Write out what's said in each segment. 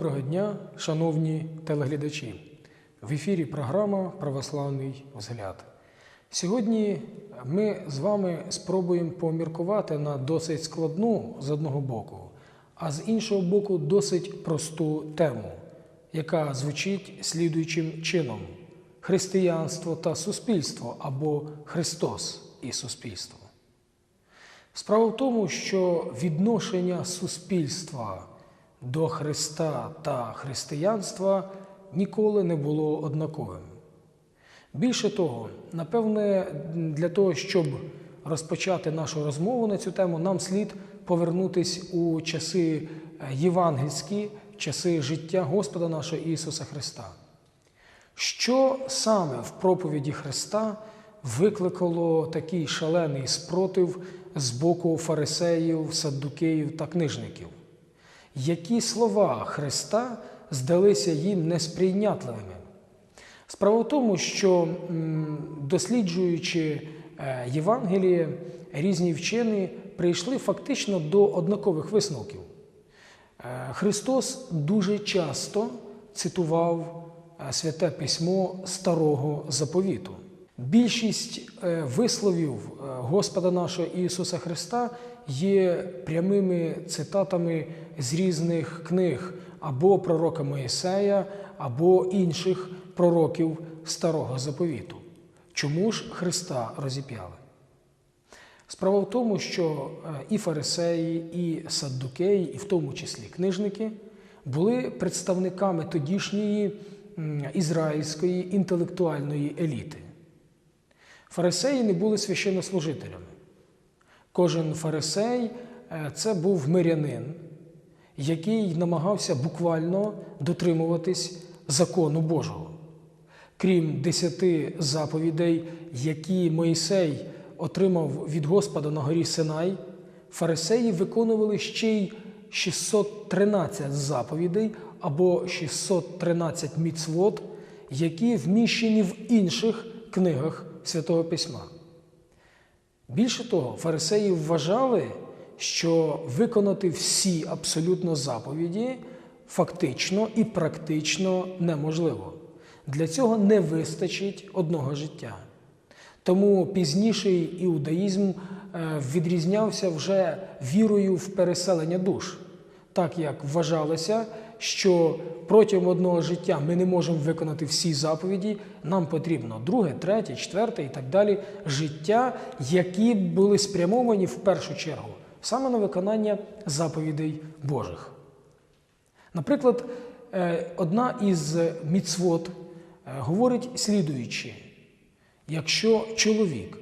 Доброго дня, шановні телеглядачі. В ефірі програма Православний взгляд. Сьогодні ми з вами спробуємо поміркувати на досить складну з одного боку, а з іншого боку, досить просту тему, яка звучить слідуючим чином: християнство та суспільство або Христос і суспільство. Справа в тому, що відношення суспільства до Христа та християнства ніколи не було однаковим. Більше того, напевне, для того, щоб розпочати нашу розмову на цю тему, нам слід повернутись у часи євангельські, часи життя Господа нашого Ісуса Христа. Що саме в проповіді Христа викликало такий шалений спротив з боку фарисеїв, саддукеїв та книжників? Які слова Христа здалися їм несприйнятливими? Справа в тому, що досліджуючи е, Євангеліє, різні вчені прийшли фактично до однакових висновків. Е, Христос дуже часто цитував е, святе письмо Старого заповіту. Більшість висловів Господа нашого Ісуса Христа є прямими цитатами з різних книг або пророка Моїсея, або інших пророків Старого заповіту. Чому ж Христа розіп'яли? Справа в тому, що е, і фарисеї, і саддукеї, і в тому числі книжники, були представниками тодішньої ізраїльської інтелектуальної еліти. Фарисеї не були священнослужителями. Кожен фарисей е, це був мирянин, який намагався буквально дотримуватись закону Божого. Крім десяти заповідей, які Моїсей отримав від Господа на горі Синай, фарисеї виконували ще й 613 заповідей або 613 міцвот, які вміщені в інших книгах Святого Письма. Більше того, фарисеї вважали, що виконати всі абсолютно заповіді фактично і практично неможливо. Для цього не вистачить одного життя. Тому пізніший іудаїзм е, відрізнявся вже вірою в переселення душ, так як вважалося, що протягом одного життя ми не можемо виконати всі заповіді, нам потрібно друге, третє, четверте і так далі життя, які були спрямовані в першу чергу саме на виконання заповідей Божих. Наприклад, е, одна із міцвот е, говорить слідуючи: якщо чоловік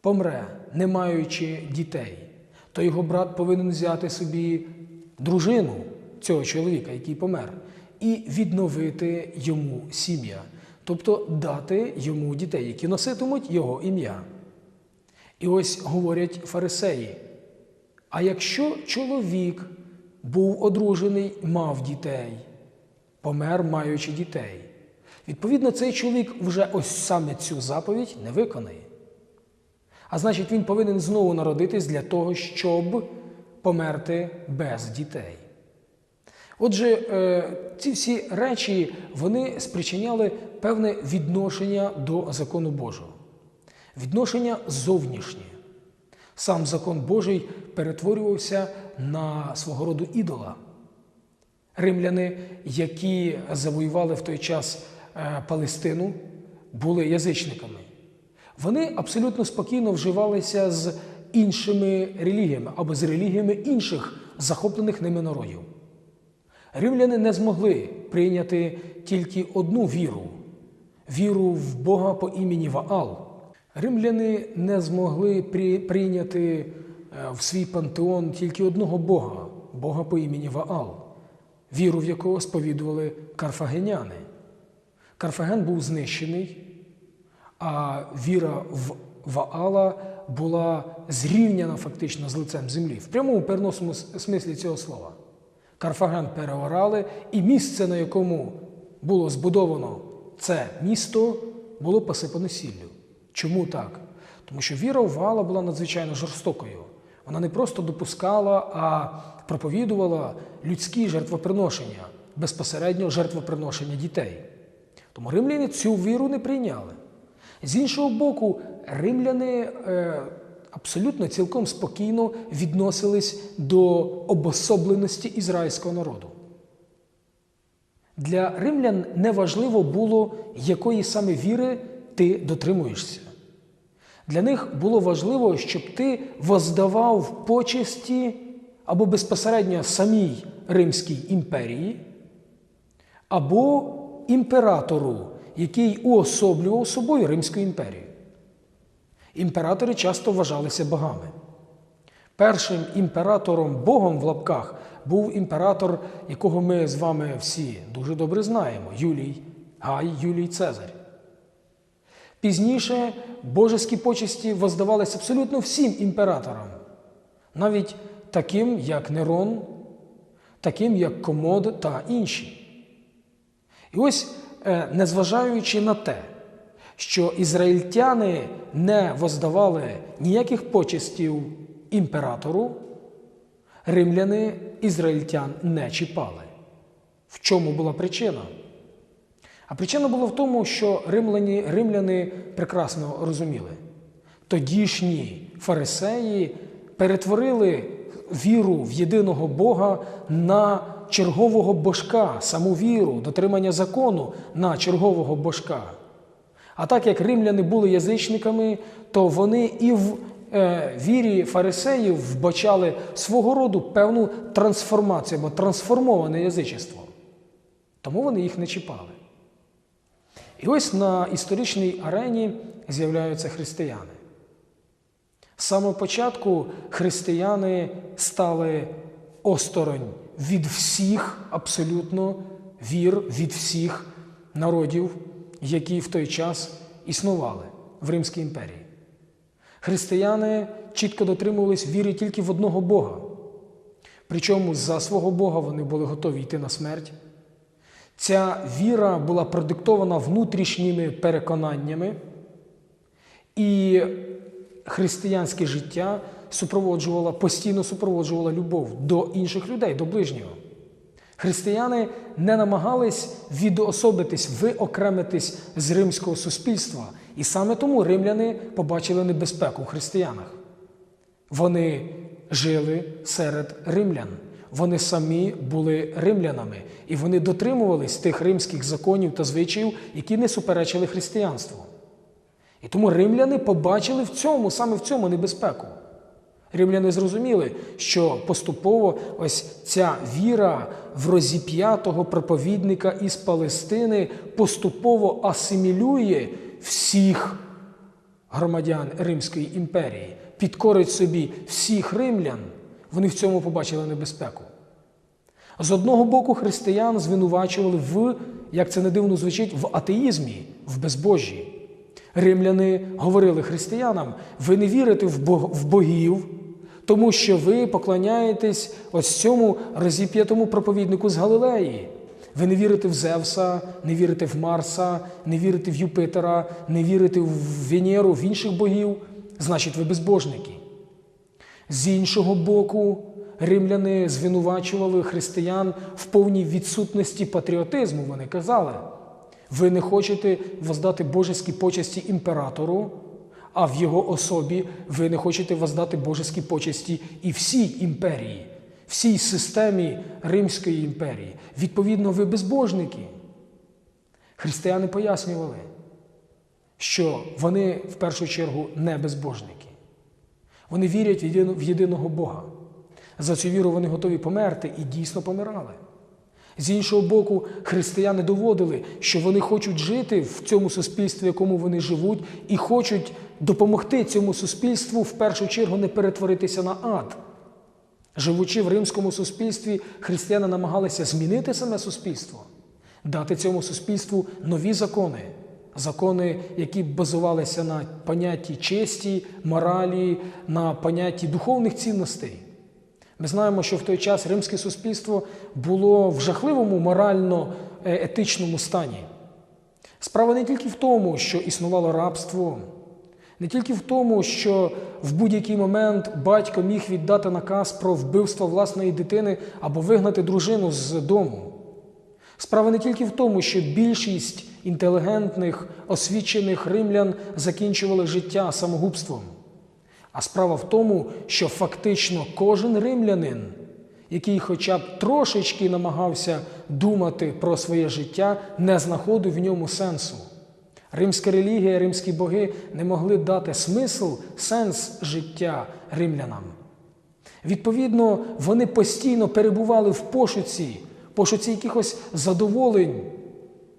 помре, не маючи дітей, то його брат повинен взяти собі дружину цього чоловіка, який помер, і відновити йому сім'я, тобто дати йому дітей, які носитимуть його ім'я. І ось говорять фарисеї. А якщо чоловік був одружений, мав дітей, помер, маючи дітей, відповідно, цей чоловік вже ось саме цю заповідь не виконає. А значить, він повинен знову народитись для того, щоб померти без дітей. Отже, е, ці всі речі вони спричиняли певне відношення до закону Божого, відношення зовнішнє. Сам закон Божий перетворювався на свого роду ідола. Римляни, які завоювали в той час е, Палестину, були язичниками. Вони абсолютно спокійно вживалися з іншими релігіями або з релігіями інших захоплених ними народів. Римляни не змогли прийняти тільки одну віру віру в Бога по імені Ваал. Римляни не змогли при- прийняти е, в свій пантеон тільки одного Бога Бога по імені Ваал, віру в якого сповідували карфагеняни. Карфаген був знищений, а віра в Ваала була зрівняна фактично з лицем землі в прямому переносному смислі цього слова. Карфаген переорали, і місце, на якому було збудовано це місто, було посипано сіллю. Чому так? Тому що віра в Ваала була надзвичайно жорстокою. Вона не просто допускала, а проповідувала людські жертвоприношення, безпосередньо жертвоприношення дітей. Тому римляни цю віру не прийняли. З іншого боку, римляни е, абсолютно цілком спокійно відносились до обособленості ізраїльського народу. Для римлян не важливо було, якої саме віри ти дотримуєшся. Для них було важливо, щоб ти воздавав почесті або безпосередньо самій Римській імперії, або імператору, який уособлював собою Римську імперію. Імператори часто вважалися богами. Першим імператором Богом в лапках був імператор, якого ми з вами всі дуже добре знаємо Юлій Гай Юлій Цезарь. Пізніше божеські почесті воздавалися абсолютно всім імператорам, навіть таким, як Нерон, таким, як Комод та інші. І ось, е, незважаючи на те, що ізраїльтяни не воздавали ніяких почестів імператору, римляни ізраїльтян не чіпали. В чому була причина? А причина була в тому, що римляни, римляни прекрасно розуміли. Тодішні фарисеї перетворили віру в єдиного Бога на чергового божка, саму віру, дотримання закону на чергового божка. А так як римляни були язичниками, то вони і в е, вірі фарисеїв вбачали свого роду певну трансформацію або трансформоване язичество. Тому вони їх не чіпали. І ось на історичній арені з'являються християни. З самого початку християни стали осторонь від всіх абсолютно вір, від всіх народів, які в той час існували в Римській імперії. Християни чітко дотримувались віри тільки в одного Бога. Причому за свого Бога вони були готові йти на смерть. Ця віра була продиктована внутрішніми переконаннями, і християнське життя супроводжувало, постійно супроводжувало любов до інших людей, до ближнього. Християни не намагались відособитись, виокремитись з римського суспільства. І саме тому римляни побачили небезпеку в християнах. Вони жили серед римлян. Вони самі були римлянами, і вони дотримувались тих римських законів та звичаїв, які не суперечили християнству. І тому римляни побачили в цьому, саме в цьому небезпеку. Римляни зрозуміли, що поступово ось ця віра в розіп'ятого проповідника із Палестини поступово асимілює всіх громадян Римської імперії, підкорить собі всіх римлян. Вони в цьому побачили небезпеку. З одного боку, християн звинувачували в, як це не дивно звучить, в атеїзмі, в безбожжі. Римляни говорили християнам: ви не вірите в богів, тому що ви поклоняєтесь ось цьому розіп'ятому проповіднику з Галилеї. Ви не вірите в Зевса, не вірите в Марса, не вірите в Юпитера, не вірите в Венеру, в інших богів, значить, ви безбожники. З іншого боку, римляни звинувачували християн в повній відсутності патріотизму. Вони казали, ви не хочете воздати божеські почесті імператору, а в його особі ви не хочете воздати божеські почесті і всій імперії, всій системі Римської імперії. Відповідно, ви безбожники. Християни пояснювали, що вони в першу чергу не безбожники. Вони вірять в єдиного Бога. За цю віру вони готові померти і дійсно помирали. З іншого боку, християни доводили, що вони хочуть жити в цьому суспільстві, в якому вони живуть, і хочуть допомогти цьому суспільству в першу чергу не перетворитися на ад. Живучи в римському суспільстві, християни намагалися змінити саме суспільство, дати цьому суспільству нові закони, закони, які базувалися на понятті честі, моралі, на понятті духовних цінностей. Ми знаємо, що в той час римське суспільство було в жахливому морально-етичному стані. Справа не тільки в тому, що існувало рабство, не тільки в тому, що в будь-який момент батько міг віддати наказ про вбивство власної дитини або вигнати дружину з дому. Справа не тільки в тому, що більшість інтелігентних, освічених римлян закінчували життя самогубством, а справа в тому, що фактично кожен римлянин, який хоча б трошечки намагався думати про своє життя, не знаходив в ньому сенсу. Римська релігія, римські боги не могли дати смисл, сенс життя римлянам. Відповідно, вони постійно перебували в пошуці, пошуці якихось задоволень.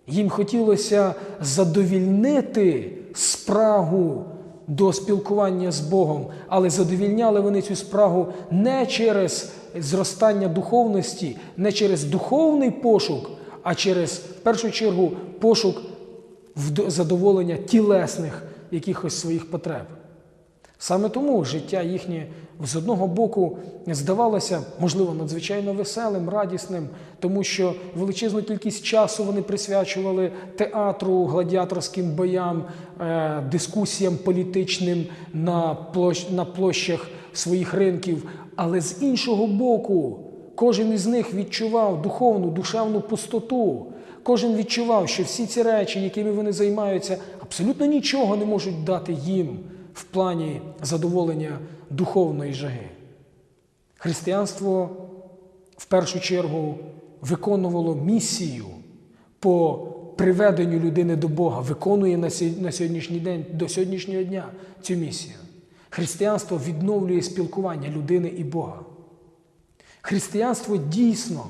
Їм хотілося задовільнити спрагу до спілкування з Богом, але задовільняли вони цю спрагу не через зростання духовності, не через духовний пошук, а через, в першу чергу, пошук задоволення тілесних якихось своїх потреб. Саме тому життя їхнє з одного боку здавалося, можливо, надзвичайно веселим, радісним, тому що величезну кількість часу вони присвячували театру, гладіаторським боям, е, дискусіям політичним на, площ, на площах своїх ринків. Але з іншого боку, кожен із них відчував духовну, душевну пустоту. Кожен відчував, що всі ці речі, якими вони займаються, абсолютно нічого не можуть дати їм в плані задоволення духовної жаги. Християнство в першу чергу виконувало місію по приведенню людини до Бога, виконує на сьогоднішній день, до сьогоднішнього дня цю місію. Християнство відновлює спілкування людини і Бога. Християнство дійсно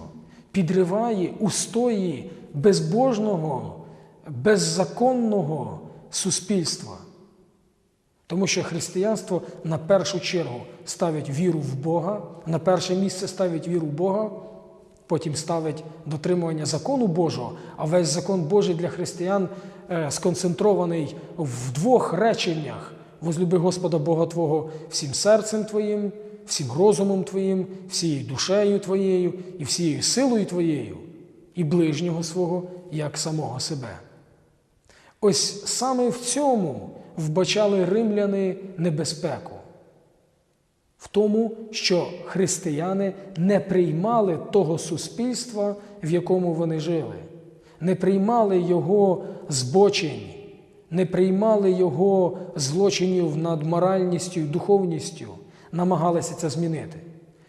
підриває устої безбожного, беззаконного суспільства. Тому що християнство на першу чергу ставить віру в Бога, на перше місце ставить віру в Бога, потім ставить дотримування закону Божого, а весь закон Божий для християн е, сконцентрований в двох реченнях: возлюби Господа Бога Твого всім серцем Твоїм, всім розумом Твоїм, всією душею Твоєю і всією силою Твоєю, і ближнього свого як самого себе. Ось саме в цьому вбачали римляни небезпеку. В тому, що християни не приймали того суспільства, в якому вони жили, не приймали його збочень, не приймали його злочинів над моральністю і духовністю, намагалися це змінити.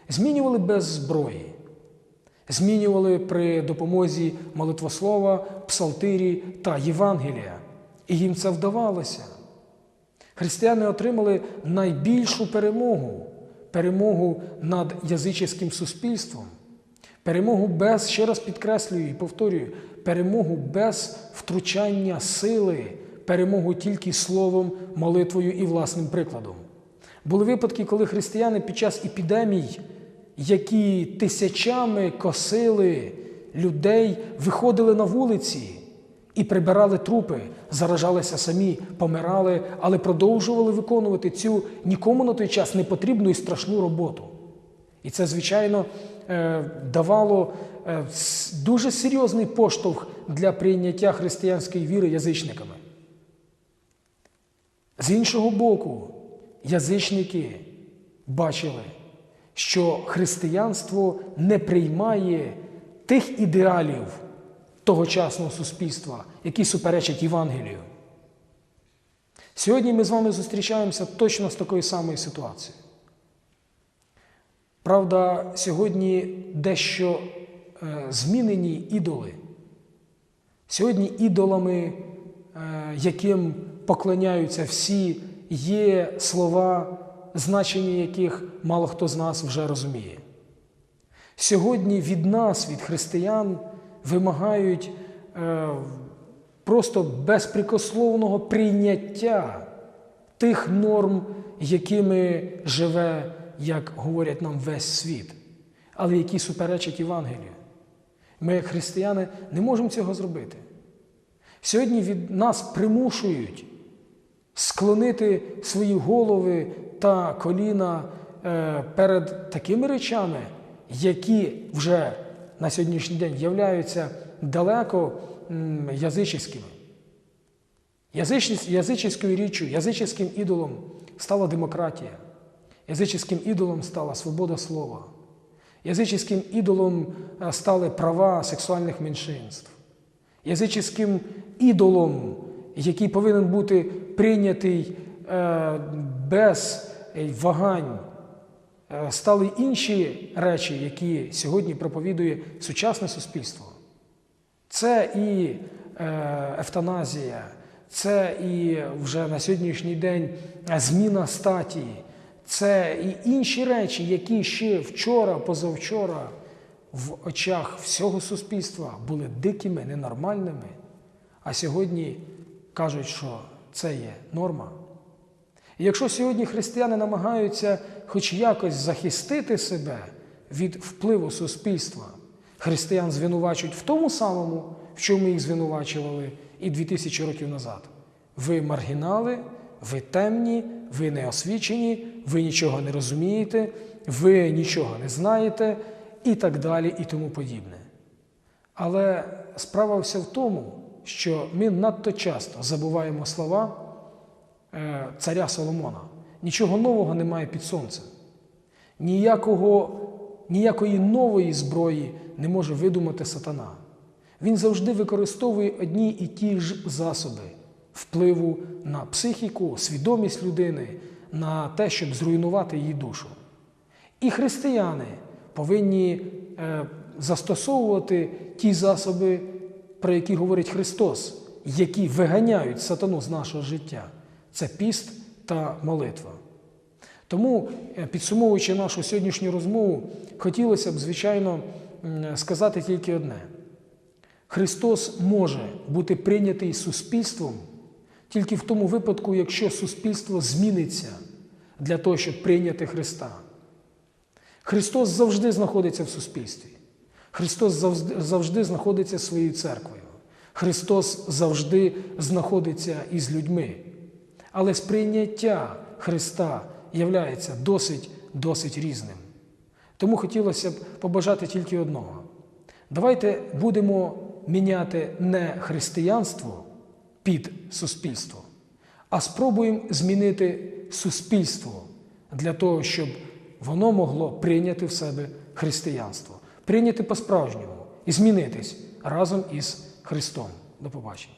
Змінювали без зброї, змінювали при допомозі молитвослова, псалтирі та Євангелія. І їм це вдавалося. Християни отримали найбільшу перемогу перемогу над язичським суспільством, перемогу без, ще раз підкреслюю і повторюю, перемогу без втручання сили, перемогу тільки словом, молитвою і власним прикладом. Були випадки, коли християни під час епідемій, які тисячами косили людей, виходили на вулиці і прибирали трупи, заражалися самі, помирали, але продовжували виконувати цю нікому на той час непотрібну і страшну роботу. І це, звичайно, е, давало е, дуже серйозний поштовх для прийняття християнської віри язичниками. З іншого боку, язичники бачили, що християнство не приймає тих ідеалів тогочасного суспільства, які суперечать Євангелію. Сьогодні ми з вами зустрічаємося точно з такою самою ситуацією. Правда, сьогодні дещо е, змінені ідоли. Сьогодні ідолами, е, яким поклоняються всі, є слова, значення яких мало хто з нас вже розуміє. Сьогодні від нас, від християн, вимагають е, просто безпрекословного прийняття тих норм, якими живе, як говорять нам, весь світ, але які суперечать Євангелію. Ми, як християни, не можемо цього зробити. Сьогодні від нас примушують склонити свої голови та коліна е, перед такими речами, які вже на сьогоднішній день являються далеко язичськими. Язичською річчю, язичським ідолом стала демократія, язичським ідолом стала свобода слова. Язичським ідолом е, стали права сексуальних меншинств. Язичським ідолом, який повинен бути прийнятий е, без вагань, стали інші речі, які сьогодні проповідує сучасне суспільство. Це і е, евтаназія, це і вже на сьогоднішній день зміна статі, це і інші речі, які ще вчора, позавчора в очах всього суспільства були дикими, ненормальними, а сьогодні кажуть, що це є норма. І якщо сьогодні християни намагаються хоч якось захистити себе від впливу суспільства, християн звинувачують в тому самому, в чому їх звинувачували і 2000 років назад. Ви маргінали, ви темні, ви неосвічені, ви нічого не розумієте, ви нічого не знаєте і так далі, і тому подібне. Але справа вся в тому, що ми надто часто забуваємо слова царя Соломона. Нічого нового немає під сонцем. Ніякого, ніякої нової зброї не може видумати сатана. Він завжди використовує одні і ті ж засоби впливу на психіку, свідомість людини, на те, щоб зруйнувати її душу. І християни повинні е, застосовувати ті засоби, про які говорить Христос, які виганяють сатану з нашого життя. Це піст та молитва. Тому, е, підсумовуючи нашу сьогоднішню розмову, хотілося б, звичайно, сказати тільки одне: Христос може бути прийнятий суспільством тільки в тому випадку, якщо суспільство зміниться для того, щоб прийняти Христа. Христос завжди знаходиться в суспільстві. Христос завжди, завжди знаходиться своєю церквою. Христос завжди знаходиться із людьми. Але сприйняття Христа являється досить, досить різним. Тому хотілося б побажати тільки одного. Давайте будемо міняти не християнство під суспільство, а спробуємо змінити суспільство для того, щоб воно могло прийняти в себе християнство, прийняти по-справжньому і змінитись разом із Христом. До побачення.